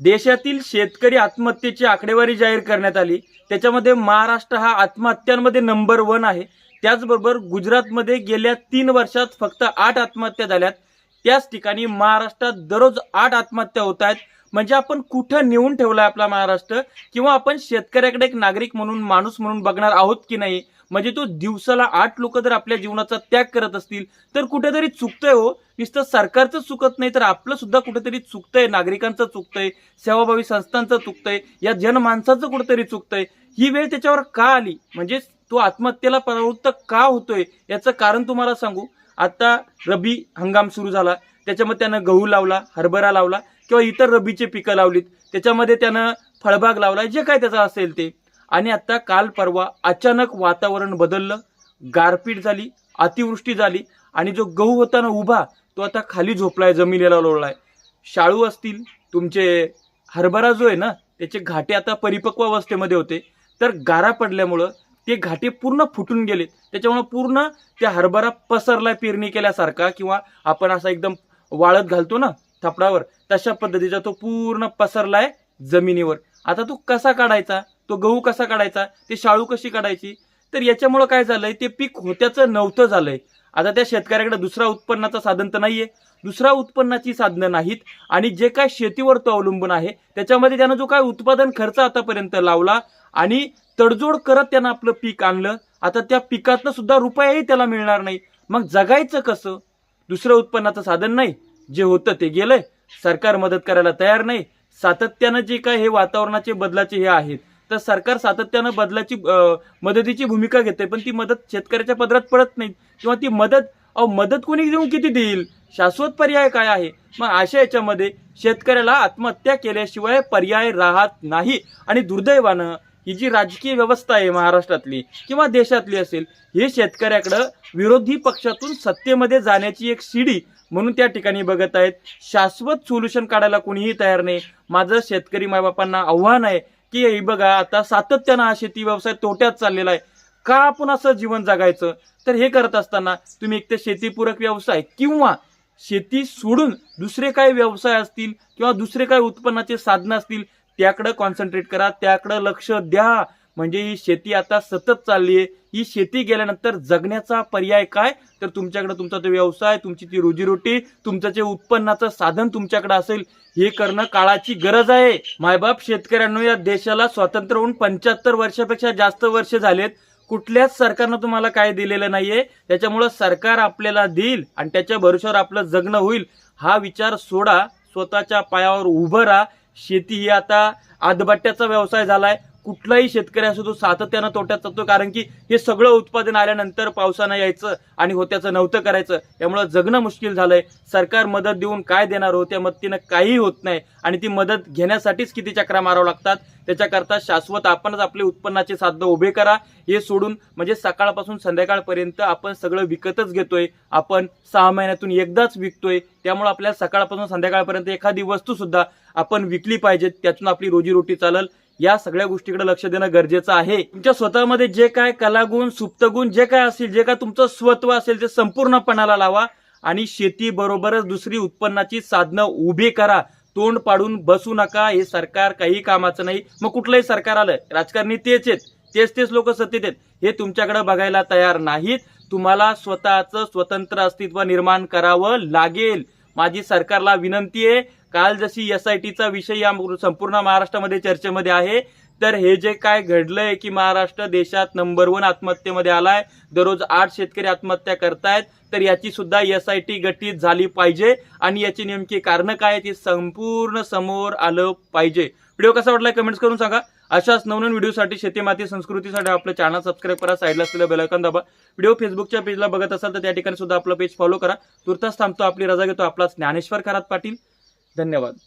देशातील शेतकरी आत्महत्येची आकडेवारी जाहीर करण्यात आली. त्याच्यामध्ये महाराष्ट्र हा आत्महत्यांमध्ये नंबर वन आहे. त्याचबरोबर गुजरातमध्ये गेल्या तीन वर्षात फक्त आठ आत्महत्या झाल्यात. त्याच ठिकाणी महाराष्ट्रात दररोज आठ आत्महत्या होत आहेत. म्हणजे आपण कुठं नेऊन ठेवलाय आपला महाराष्ट्र? किंवा आपण शेतकऱ्याकडे एक नागरिक म्हणून माणूस म्हणून बघणार आहोत की नाही? म्हणजे तो दिवसाला आठ लोक जर आपल्या जीवनाचा त्याग करत असतील तर कुठेतरी चुकतंय हो. नुसतं सरकारचं चुकत नाही तर आपलं सुद्धा कुठेतरी चुकतंय. नागरिकांचं चुकतंय सेवाभावी संस्थांचं चुकतंय या जनमानसाचं कुठेतरी चुकतंय. ही वेळ त्याच्यावर का आली? म्हणजे तो आत्महत्येला प्रवृत्त का होतोय? याचं कारण तुम्हाला सांगू. आता रबी हंगाम सुरू झाला. त्याच्यामध्ये त्यानं गहू लावला हरभरा लावला किंवा इतर रबीचे पिकं लावलीत. त्याच्यामध्ये त्यानं फळबाग लावला जे काय त्याचं असेल ते. आणि आता काल परवा अचानक वातावरण बदललं गारपीट झाली अतिवृष्टी झाली आणि जो गहू होता ना उभा तो आता खाली झोपलाय जमिनीला लोळलाय. शाळू असतील तुमचे हरभरा जो आहे ना त्याचे घाटे आता परिपक्व अवस्थेमध्ये होते. तर गारा पडल्यामुळं ते घाटे पूर्ण फुटून गेले त्याच्यामुळं पूर्ण त्या हरभरा पसरलाय पेरणी केल्यासारखा किंवा आपण असा एकदम वाळत घालतो ना थपडावर तशा पद्धतीचा तो पूर्ण पसरलाय जमिनीवर. आता तो कसा काढायचा? तो गहू कसा काढायचा ते शाळू कशी काढायची? तर याच्यामुळं काय झालंय ते पीक होत्याचं नव्हतं झालंय. आता त्या शेतकऱ्याकडे दुसरा उत्पन्नाचं साधन तर नाहीये. दुसरा उत्पन्नाची साधनं नाहीत आणि जे काय शेतीवर तो अवलंबून आहे त्याच्यामध्ये त्यानं जो काय उत्पादन खर्च आतापर्यंत लावला आणि तडजोड करत त्यानं आपलं पीक आणलं आता त्या पिकातनं सुद्धा रुपयाही त्याला मिळणार नाही. मग जगायचं कसं? दुसरं उत्पन्नाचं साधन नाही. जे होतं ते गेलंय. सरकार मदत करायला तयार नाही. सातत्यानं जे काय हे वातावरणाचे बदलाचे हे आहेत तर सरकार सातत्यानं बदलाची मदतीची भूमिका घेते पण ती मदत शेतकऱ्याच्या पदरात पडत नाही. किंवा ती मदत अहो मदत कोणी देऊन किती देईल? शाश्वत पर्याय काय आहे? मग अशा याच्यामध्ये शेतकऱ्याला आत्महत्या केल्याशिवाय पर्याय राहत नाही. आणि दुर्दैवानं ही जी राजकीय व्यवस्था आहे महाराष्ट्रातली किंवा देशातली असेल हे शेतकऱ्याकडं विरोधी पक्षातून सत्तेमध्ये जाण्याची एक शिडी म्हणून त्या ठिकाणी बघत आहेत. शाश्वत सोल्युशन काढायला कोणीही तयार नाही. माझं शेतकरी मायबापांना आव्हान आहे की बघा आता सातत्यानं हा शेती व्यवसाय तोट्यात चाललेला आहे. का आपण असं जीवन जगायचं? तर हे करत असताना तुम्ही एक तर शेतीपूरक व्यवसाय किंवा शेती सोडून दुसरे काय व्यवसाय असतील किंवा दुसरे काय उत्पन्नाचे साधनं असतील त्याकडं कॉन्सन्ट्रेट करा त्याकडं लक्ष द्या. म्हणजे ही शेती आता सतत चालली आहे. ही शेती गेल्यानंतर जगण्याचा पर्याय काय? तर तुमच्याकडे तुमचा तो व्यवसाय तुमची ती रोजीरोटी तुमचं जे उत्पन्नाचं साधन तुमच्याकडे असेल हे करणं काळाची गरज आहे. मायबाप शेतकऱ्यांनो या देशाला स्वातंत्र्य होऊन पंच्याहत्तर वर्षापेक्षा जास्त वर्ष झालेत. कुठल्याच सरकारनं तुम्हाला काय दिलेलं नाहीये. त्याच्यामुळं सरकार आपल्याला देईल आणि त्याच्या भरोश्यावर आपलं जगणं होईल. हा विचार सोडा. स्वतःच्या पायावर उभं राहा. शेती ही आता आदबट्ट्याचा व्यवसाय झालाय. कुठलाही शेतकरी असो तो सातत्यानं तोट्यात जातो कारण की हे सगळं उत्पादन आल्यानंतर पावसानं यायचं आणि होत्याचं नव्हतं करायचं. त्यामुळं जगणं मुश्किल झालंय. सरकार मदत देऊन काय देणार हो त्या मदतीनं काही होत नाही. आणि ती मदत घेण्यासाठीच किती चक्रा मारावं लागतात? त्याच्याकरता शाश्वत आपणच आपले उत्पन्नाचे साधनं उभे करा. हे सोडून म्हणजे सकाळपासून संध्याकाळपर्यंत आपण सगळं विकतच घेतोय. आपण सहा महिन्यातून एकदाच विकतोय. त्यामुळे आपल्या सकाळपासून संध्याकाळपर्यंत एखादी वस्तू सुद्धा आपण विकली पाहिजे त्यातून आपली रोजीरोटी चालल. या सगळ्या गोष्टीकडे लक्ष देणं गरजेचं आहे. तुमच्या स्वतःमध्ये जे काय कलागुण सुप्तगुण जे काय असेल जे काय तुमचं स्वत्व असेल ते संपूर्णपणाला लावा आणि शेती बरोबरच दुसरी उत्पन्नाची साधनं उभी करा. तोंड पाडून बसू नका हे सरकार काही कामाचं नाही. मग कुठलंही सरकार आलं राजकारणी तेच आहेत. तेच तेच लोक सत्तेत आहेत. हे तुमच्याकडे बघायला तयार नाहीत. तुम्हाला स्वतःचं स्वतंत्र अस्तित्व निर्माण करावं लागेल. माझी सरकारला विनंती आहे काल जशी एस आय टीचा विषय या संपूर्ण महाराष्ट्रामध्ये चर्चेमध्ये आहे तर हे जे काय घडलंय की महाराष्ट्र देशात नंबर वन आत्महत्येमध्ये आलाय दररोज आठ शेतकरी आत्महत्या करतायत तर याची सुद्धा एस आय टी गठीत झाली पाहिजे. आणि याची नेमकी कारणं काय ती संपूर्ण समोर आलं पाहिजे. व्हिडिओ कसा वाटला कमेंट्स करून सांगा. अशाच नवनवीन व्हिडिओसाठी शेती माती संस्कृतीसाठी आपलं चॅनल सबस्क्राईब करा साईडला असलेलं बेलायकॉन दाबा. व्हिडिओ फेसबुकच्या पेजला बघत असाल तर त्या ठिकाणी सुद्धा आपलं पेज फॉलो करा. तुर्तास थांबतो आपली रजा घेतो आपला ज्ञानेश्वर खरात पाटील. धन्यवाद.